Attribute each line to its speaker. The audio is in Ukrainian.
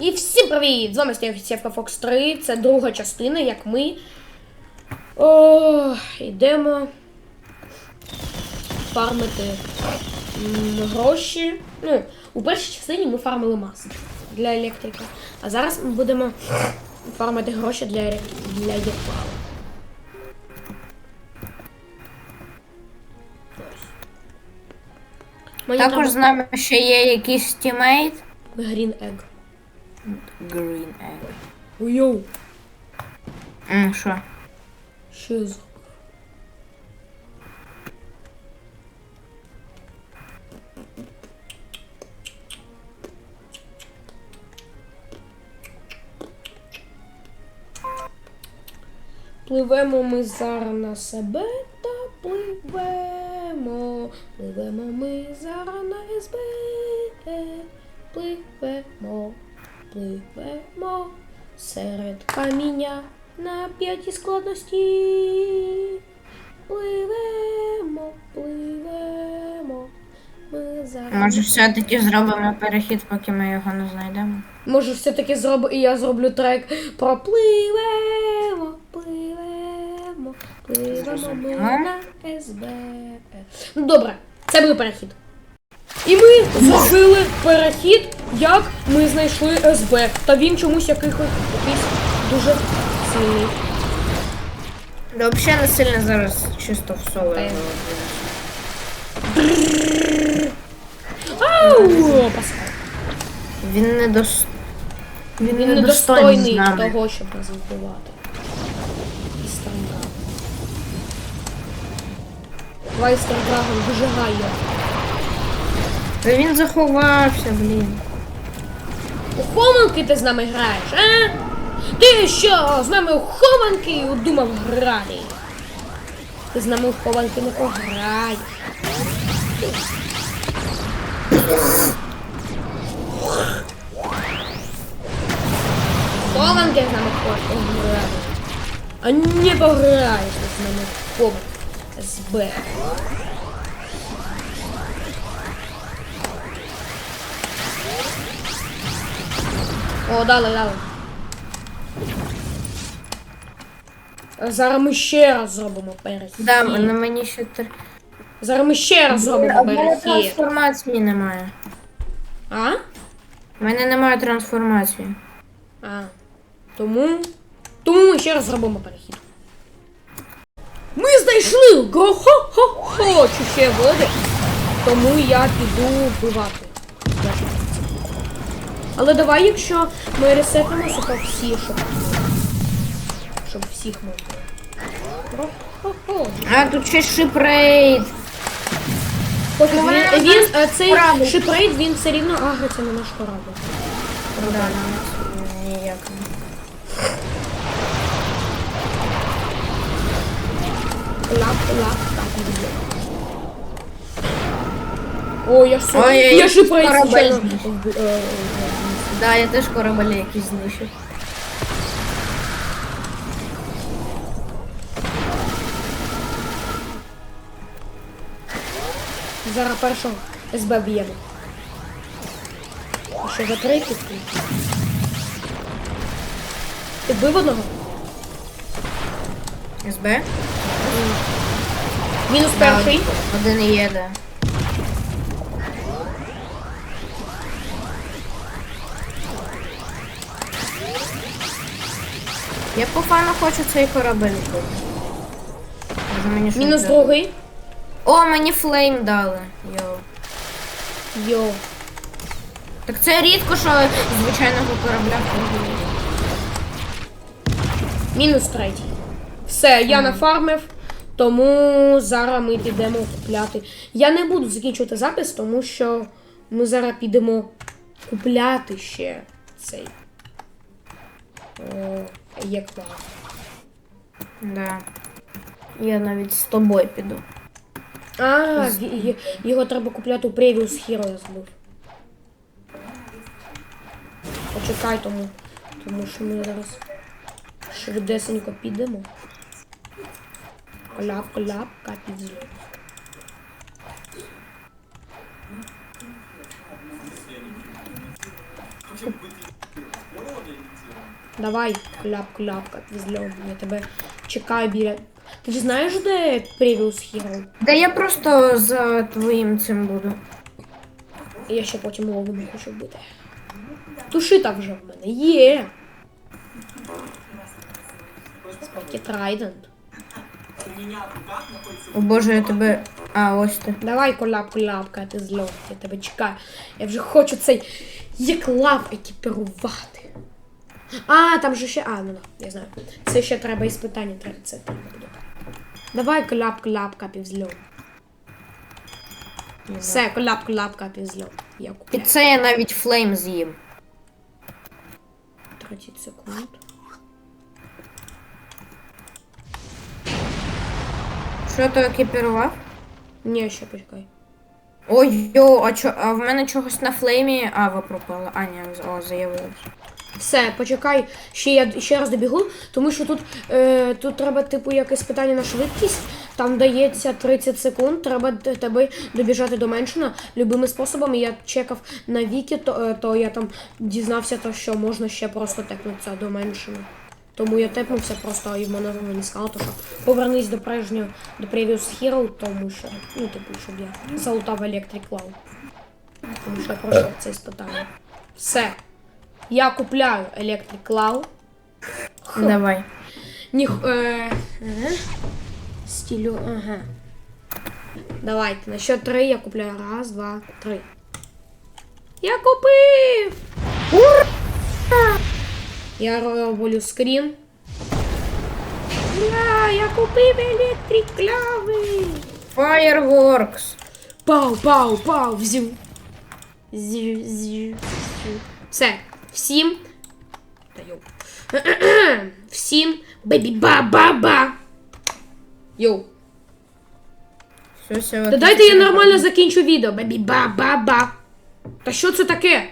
Speaker 1: І всім привіт! З вами Стефка Фокс 3. Це друга частина, як ми. О, йдемо фармити гроші. Ну, у першій частині ми фармили маски для електрика. А зараз ми будемо фармити гроші для, для єпала. Мені
Speaker 2: Також
Speaker 1: треба
Speaker 2: з нами ще є якийсь тімейт.
Speaker 1: Green Egg.
Speaker 2: Green Egg.
Speaker 1: Йоу,
Speaker 2: М, Що?
Speaker 1: що зробив? Пливемо ми зараз на себе та пливемо. Пливемо ми зараз на СБ. Пливемо, пливемо серед каміння на п'ятій складності. Пливемо, пливемо. Ми зараз.
Speaker 2: Може все-таки зробимо перехід, поки ми його не знайдемо.
Speaker 1: Може, все-таки зроб... і я зроблю трек про пливемо, пливемо, пливемо ми
Speaker 2: Зрозуміло.
Speaker 1: на СБ. Ну добре, це буде перехід. І ми зробили перехід, як ми знайшли СБ. Та він чомусь якийсь, якийсь дуже сильний.
Speaker 2: Да, взагалі не сильно зараз чисто в соло.
Speaker 1: Ау! Паскал.
Speaker 2: Він не дос... Він,
Speaker 1: Він
Speaker 2: недостойний з нами.
Speaker 1: того, щоб нас вбивати. І Стардрагон. Давай Стардрагон, вижигай його.
Speaker 2: Та він заховався, блін.
Speaker 1: У хованки ти з нами граєш, а? Ти що, з нами у хованки думав грати? Ти з нами у хованки не пограєш. Хованки з нами пограти. А не пограєш з нами в хованки. СБ. О, дали, дали. Зараз ми ще раз зробимо перехід.
Speaker 2: Да, на мені ще три.
Speaker 1: Зараз ми ще раз зробимо
Speaker 2: А в мене трансформації немає.
Speaker 1: А?
Speaker 2: У мене немає трансформації.
Speaker 1: А. Тому. Тому ми ще раз зробимо перехід. Ми знайшли го-хо-хо-хо ще води. Тому я піду вбивати. Але давай, якщо ми ресетимося, то всі, щоб. Щоб всіх можна.
Speaker 2: А, тут ще шипрейд.
Speaker 1: Поки він, він а, цей
Speaker 2: корабль.
Speaker 1: шипрейд, він все рівно агриться на наш корабль.
Speaker 2: Да, ніяк.
Speaker 1: Лап, лап, так. О, я що?
Speaker 2: Ой, я
Speaker 1: я шипрейд
Speaker 2: корабель
Speaker 1: случайно.
Speaker 2: знищив.
Speaker 1: Е, е,
Speaker 2: Да, я теж корабель якийсь знищив.
Speaker 1: Зараз першого СБ б'ємо. А що за стоїть? Ти бив одного?
Speaker 2: СБ?
Speaker 1: Мінус перший.
Speaker 2: Один і є, да. Я по фану хочу цей корабель. Може мені щось
Speaker 1: Мінус
Speaker 2: дати?
Speaker 1: другий.
Speaker 2: О, мені флейм дали. Йоу.
Speaker 1: Йо.
Speaker 2: Так це рідко, що з звичайного корабля ходить.
Speaker 1: Мінус третій. Все, я нафармив, тому зараз ми підемо купляти. Я не буду закінчувати запис, тому що ми зараз підемо купляти ще цей. О, є клас.
Speaker 2: Да. Я навіть з тобою піду.
Speaker 1: А, й- його треба купляти у Previous Hero, я забув. Почекай тому, тому що ми зараз швидесенько підемо. Коляп, коляп, капізлю. Давай, кляп-кляпка, зльом, я тебе чекаю біля. Ти ж знаєш, де Previous Hero?
Speaker 2: Да я просто за твоїм цим буду.
Speaker 1: Я ще потім ловимо хочу вбити. Туши так вже в мене є. Спокі Трайдент.
Speaker 2: О боже, я тебе. А, ось ти.
Speaker 1: Давай коляп коляпка, ти зльот, я тебе чекаю. Я вже хочу цей як лав екіпірувати. А, там же ще. А, ну да, я знаю. Це ще треба іспитання, треба це треба буде. Давай коляп коляпка півзльот. Все, коляп коляпка півзльот. Я купляю.
Speaker 2: Під це я навіть флейм з'їм.
Speaker 1: 30 секунд.
Speaker 2: Що ти екіпірував?
Speaker 1: Ні, ще почекай.
Speaker 2: Ой, йо, а чо, а в мене чогось на флеймі Ава пропала. А, ні, о, заявилась.
Speaker 1: Все, почекай, ще я ще раз добігу, тому що тут, е, тут треба, типу, якесь питання на швидкість. Там дається 30 секунд, треба тебе добіжати до меншина любими способами. Я чекав на віки, то, е, то я там дізнався, то, що можна ще просто тепнутися до меншина. Тому я тепнувся просто і в мене не сказало, то, що повернись до прежнього, до Previous Hero, тому що, ну, типу, щоб я залутав Electric Cloud. Тому що я пройшов це іспитання. Все. Я купляю Electric Cloud.
Speaker 2: Давай.
Speaker 1: Ніх... Е... Ага. Стілю, ага. Давайте, на счет три я купляю. Раз, два, три. Я купив! Я роблю скрін. Ура, я купив Cloud!
Speaker 2: Fireworks.
Speaker 1: Пау, пау, пау, взю. Зю, зю, зю. Все, всім. Та йоу. Всім бебі-ба-ба-ба. Йоу.
Speaker 2: Все, все,
Speaker 1: Та дайте я нормально закінчу відео. Бебі-ба-ба-ба. Та що це таке?